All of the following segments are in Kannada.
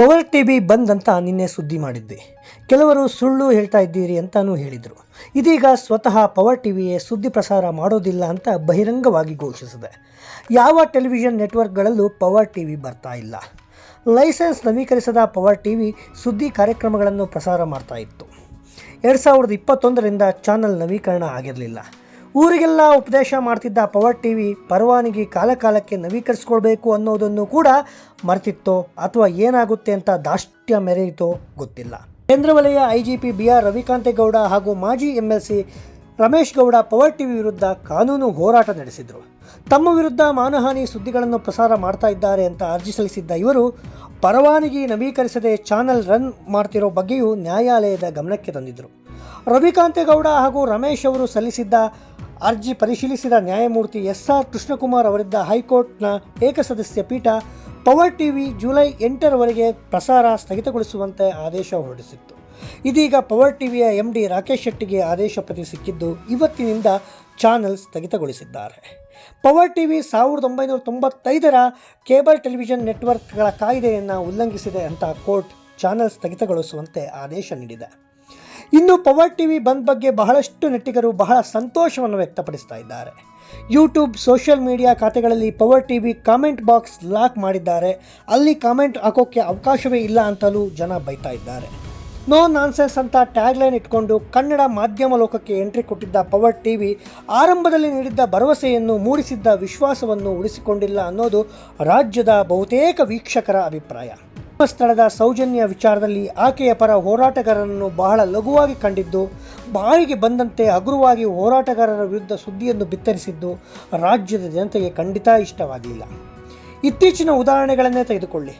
ಪವರ್ ಟಿವಿ ಬಂದ್ ಅಂತ ನಿನ್ನೆ ಸುದ್ದಿ ಮಾಡಿದ್ದೆ. ಕೆಲವರು ಸುಳ್ಳು ಹೇಳ್ತಾ ಇದ್ದೀರಿ ಅಂತಾನೂ ಹೇಳಿದರು. ಇದೀಗ ಸ್ವತಃ ಪವರ್ ಟಿವಿಯೇ ಸುದ್ದಿ ಪ್ರಸಾರ ಮಾಡೋದಿಲ್ಲ ಅಂತ ಬಹಿರಂಗವಾಗಿ ಘೋಷಿಸಿದೆ. ಯಾವ ಟೆಲಿವಿಷನ್ ನೆಟ್ವರ್ಕ್ಗಳಲ್ಲೂ ಪವರ್ ಟಿ ವಿ ಬರ್ತಾ ಇಲ್ಲ. ಲೈಸೆನ್ಸ್ ನವೀಕರಿಸದ ಪವರ್ ಟಿ ವಿ ಸುದ್ದಿ ಕಾರ್ಯಕ್ರಮಗಳನ್ನು ಪ್ರಸಾರ ಮಾಡ್ತಾ ಇತ್ತು. ಎರಡು ಸಾವಿರದ ಇಪ್ಪತ್ತೊಂದರಿಂದ ಚಾನಲ್ ನವೀಕರಣ ಆಗಿರಲಿಲ್ಲ. ಊರಿಗೆಲ್ಲ ಉಪದೇಶ ಮಾಡ್ತಿದ್ದ ಪವರ್ ಟಿವಿ ಪರವಾನಗಿ ಕಾಲಕಾಲಕ್ಕೆ ನವೀಕರಿಸ್ಕೊಳ್ಬೇಕು ಅನ್ನೋದನ್ನು ಕೂಡ ಮರ್ತಿತ್ತೋ ಅಥವಾ ಏನಾಗುತ್ತೆ ಅಂತ ದಾಷ್ಟ್ಯ ಮೆರೆಯಿತೋ ಗೊತ್ತಿಲ್ಲ. ಕೇಂದ್ರ ವಲಯ ಐಜಿಪಿ ಬಿ ಆರ್ ರವಿಕಾಂತೇಗೌಡ ಹಾಗೂ ಮಾಜಿ M L C Ramesh Gowda power TV ವಿರುದ್ಧ ಕಾನೂನು ಹೋರಾಟ ನಡೆಸಿದರು. ತಮ್ಮ ವಿರುದ್ಧ ಮಾನಹಾನಿ ಸುದ್ದಿಗಳನ್ನು ಪ್ರಸಾರ ಮಾಡ್ತಾ ಇದ್ದಾರೆ ಅಂತ ಅರ್ಜಿ ಸಲ್ಲಿಸಿದ್ದ ಇವರು, ಪರವಾನಗಿ ನವೀಕರಿಸದೆ ಚಾನೆಲ್ ರನ್ ಮಾಡ್ತಿರೋ ಬಗ್ಗೆಯೂ ನ್ಯಾಯಾಲಯದ ಗಮನಕ್ಕೆ ತಂದಿದ್ದರು ರವಿಕಾಂತೇಗೌಡ ಹಾಗೂ ರಮೇಶ್ ಅವರು ಸಲ್ಲಿಸಿದ್ದ ಅರ್ಜಿ ಪರಿಶೀಲಿಸಿದ ನ್ಯಾಯಮೂರ್ತಿ ಎಸ್ ಆರ್ ಕೃಷ್ಣಕುಮಾರ್ ಅವರಿದ್ದ ಹೈಕೋರ್ಟ್ನ ಏಕಸದಸ್ಯ ಪೀಠ ಪವರ್ ಟಿವಿ ಜುಲೈ ಎಂಟರವರೆಗೆ ಪ್ರಸಾರ ಸ್ಥಗಿತಗೊಳಿಸುವಂತೆ ಆದೇಶ ಹೊರಡಿಸಿತ್ತು. ಇದೀಗ ಪವರ್ ಟಿವಿಯ ಎಂ ಡಿ ರಾಕೇಶ್ ಶೆಟ್ಟಿಗೆ ಆದೇಶ ಪ್ರತಿ ಸಿಕ್ಕಿದ್ದು ಇವತ್ತಿನಿಂದ ಚಾನೆಲ್ ಸ್ಥಗಿತಗೊಳಿಸಿದ್ದಾರೆ. ಪವರ್ ಟಿವಿ ಸಾವಿರದ ಒಂಬೈನೂರ ತೊಂಬತ್ತೈದರ ಕೇಬಲ್ ಟೆಲಿವಿಷನ್ ನೆಟ್ವರ್ಕ್ಗಳ ಕಾಯ್ದೆಯನ್ನು ಉಲ್ಲಂಘಿಸಿದೆ ಅಂತ ಕೋರ್ಟ್ ಚಾನೆಲ್ ಸ್ಥಗಿತಗೊಳಿಸುವಂತೆ ಆದೇಶ ನೀಡಿದೆ. ಇನ್ನು ಪವರ್ ಟಿವಿ ಬಂದ್ ಬಗ್ಗೆ ಬಹಳಷ್ಟು ನಟಿಗರು ಬಹಳ ಸಂತೋಷವನ್ನು ವ್ಯಕ್ತಪಡಿಸ್ತಾ ಇದ್ದಾರೆ. ಯೂಟ್ಯೂಬ್, ಸೋಷಿಯಲ್ ಮೀಡಿಯಾ ಖಾತೆಗಳಲ್ಲಿ power TV comment box lock ಮಾಡಿದ್ದಾರೆ. ಅಲ್ಲಿ ಕಾಮೆಂಟ್ ಹಾಕೋಕ್ಕೆ ಅವಕಾಶವೇ ಇಲ್ಲ ಅಂತಲೂ ಜನ ಬೈತಾ ಇದ್ದಾರೆ. ನೋ ನಾನ್ಸೆನ್ಸ್ ಅಂತ ಟ್ಯಾಗ್ಲೈನ್ ಇಟ್ಕೊಂಡು ಕನ್ನಡ ಮಾಧ್ಯಮ ಲೋಕಕ್ಕೆ ಎಂಟ್ರಿ ಕೊಟ್ಟಿದ್ದ ಪವರ್ ಟಿವಿ ಆರಂಭದಲ್ಲಿ ನೀಡಿದ್ದ ಭರವಸೆಯನ್ನು ಮೂಡಿಸಿದ್ದ ವಿಶ್ವಾಸವನ್ನು ಉಳಿಸಿಕೊಂಡಿಲ್ಲ ಅನ್ನೋದು ರಾಜ್ಯದ ಬಹುತೇಕ ವೀಕ್ಷಕರ ಅಭಿಪ್ರಾಯ. ಸ್ಥಳದ ಸೌಜನ್ಯ ವಿಚಾರದಲ್ಲಿ ಆಕೆಯ ಪರ ಹೋರಾಟಗಾರರನ್ನು ಬಹಳ ಲಘುವಾಗಿ ಕಂಡಿದ್ದು, ಬಾಯಿಗೆ ಬಂದಂತೆ ಹಗುರವಾಗಿ ಹೋರಾಟಗಾರರ ವಿರುದ್ಧ ಸುದ್ದಿಯನ್ನು ಬಿತ್ತರಿಸಿದ್ದು ರಾಜ್ಯದ ಜನತೆಗೆ ಖಂಡಿತ ಇಷ್ಟವಾಗಲಿಲ್ಲ ಇತ್ತೀಚಿನ ಉದಾಹರಣೆಗಳನ್ನೇ ತೆಗೆದುಕೊಳ್ಳಿ.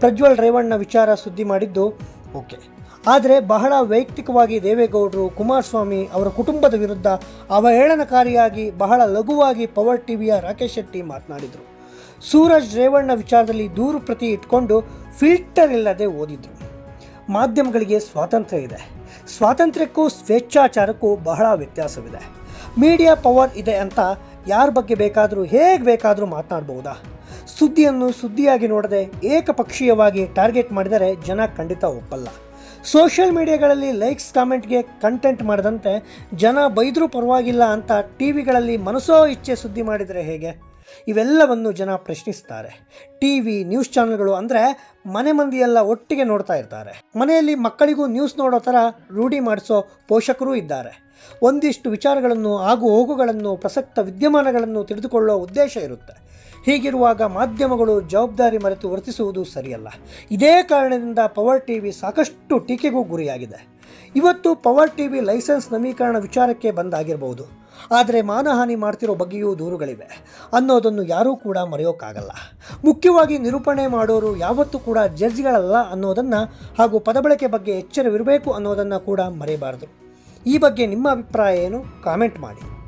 ಪ್ರಜ್ವಲ್ ರೇವಣ್ಣ ವಿಚಾರ ಸುದ್ದಿ ಮಾಡಿದ್ದು, ಓಕೆ. ಆದರೆ ಬಹಳ ವೈಯಕ್ತಿಕವಾಗಿ ದೇವೇಗೌಡರು, ಕುಮಾರಸ್ವಾಮಿ ಅವರ ಕುಟುಂಬದ ವಿರುದ್ಧ ಅವಹೇಳನಕಾರಿಯಾಗಿ ಬಹಳ ಲಘುವಾಗಿ ಪವರ್ ಟಿವಿಯ ರಾಕೇಶ್ ಶೆಟ್ಟಿ ಮಾತನಾಡಿದರು. ಸೂರಜ್ ರೇವಣ್ಣ ವಿಚಾರದಲ್ಲಿ ದೂರು ಪ್ರತಿ ಇಟ್ಕೊಂಡು ಫಿಲ್ಟರ್ ಇಲ್ಲದೆ ಓದಿದ್ರು. ಮಾಧ್ಯಮಗಳಿಗೆ ಸ್ವಾತಂತ್ರ್ಯ ಇದೆ. ಸ್ವಾತಂತ್ರ್ಯಕ್ಕೂ ಸ್ವೇಚ್ಛಾಚಾರಕ್ಕೂ ಬಹಳ ವ್ಯತ್ಯಾಸವಿದೆ. ಮೀಡಿಯಾ ಪವರ್ ಇದೆ ಅಂತ ಯಾರ ಬಗ್ಗೆ ಬೇಕಾದರೂ ಹೇಗೆ ಬೇಕಾದರೂ ಮಾತನಾಡಬಹುದಾ ಸುದ್ದಿಯನ್ನು ಸುದ್ದಿಯಾಗಿ ನೋಡದೆ ಏಕಪಕ್ಷೀಯವಾಗಿ ಟಾರ್ಗೆಟ್ ಮಾಡಿದರೆ ಜನ ಖಂಡಿತ ಒಪ್ಪಲ್ಲ. ಸೋಷಿಯಲ್ ಮೀಡಿಯಾಗಳಲ್ಲಿ ಲೈಕ್ಸ್, ಕಾಮೆಂಟ್ಗೆ ಕಂಟೆಂಟ್ ಮಾಡದಂತೆ ಜನ ಬೈದರೂ ಪರವಾಗಿಲ್ಲ ಅಂತ ಟಿ ವಿಗಳಲ್ಲಿ ಮನಸೋ ಇಚ್ಛೆ ಸುದ್ದಿ ಮಾಡಿದರೆ ಹೇಗೆ? ಇವೆಲ್ಲವನ್ನು ಜನ ಪ್ರಶ್ನಿಸ್ತಾರೆ. ಟಿ ವಿ ನ್ಯೂಸ್ ಚಾನೆಲ್ಗಳು ಅಂದರೆ ಮನೆ ಮಂದಿಯೆಲ್ಲ ಒಟ್ಟಿಗೆ ನೋಡ್ತಾ ಇರ್ತಾರೆ. ಮನೆಯಲ್ಲಿ ಮಕ್ಕಳಿಗೂ ನ್ಯೂಸ್ ನೋಡೋ ಥರ ರೂಢಿ ಮಾಡಿಸೋ ಪೋಷಕರೂ ಇದ್ದಾರೆ. ಒಂದಿಷ್ಟು ವಿಚಾರಗಳನ್ನು, ಆಗು ಹೋಗುಗಳನ್ನು, ಪ್ರಸಕ್ತ ವಿದ್ಯಮಾನಗಳನ್ನು ತಿಳಿದುಕೊಳ್ಳೋ ಉದ್ದೇಶ ಇರುತ್ತೆ. ಹೀಗಿರುವಾಗ ಮಾಧ್ಯಮಗಳು ಜವಾಬ್ದಾರಿ ಮರೆತು ವರ್ತಿಸುವುದು ಸರಿಯಲ್ಲ. ಇದೇ ಕಾರಣದಿಂದ ಪವರ್ ಟಿವಿ ಸಾಕಷ್ಟು ಟೀಕೆಗೂ ಗುರಿಯಾಗಿದೆ. ಇವತ್ತು ಪವರ್ ಟಿ ವಿ ಲೈಸೆನ್ಸ್ ನವೀಕರಣ ವಿಚಾರಕ್ಕೆ ಬಂದಾಗಿರಬಹುದು ಆದರೆ ಮಾನಹಾನಿ ಮಾಡ್ತಿರೋ ಬಗ್ಗೆಯೂ ದೂರುಗಳಿವೆ. ಅನ್ನೋದನ್ನು ಯಾರೂ ಕೂಡ ಮರೆಯೋಕ್ಕಾಗಲ್ಲ. ಮುಖ್ಯವಾಗಿ ನಿರೂಪಣೆ ಮಾಡೋರು ಯಾವತ್ತೂ ಕೂಡ ಜಡ್ಜ್ಗಳಲ್ಲ ಅನ್ನೋದನ್ನು ಹಾಗೂ ಪದಬಳಕೆ ಬಗ್ಗೆ ಎಚ್ಚರವಿರಬೇಕು ಅನ್ನೋದನ್ನು ಕೂಡ ಮರೆಯಬಾರದು. ಈ ಬಗ್ಗೆ ನಿಮ್ಮ ಅಭಿಪ್ರಾಯ ಏನು? ಕಾಮೆಂಟ್ ಮಾಡಿ.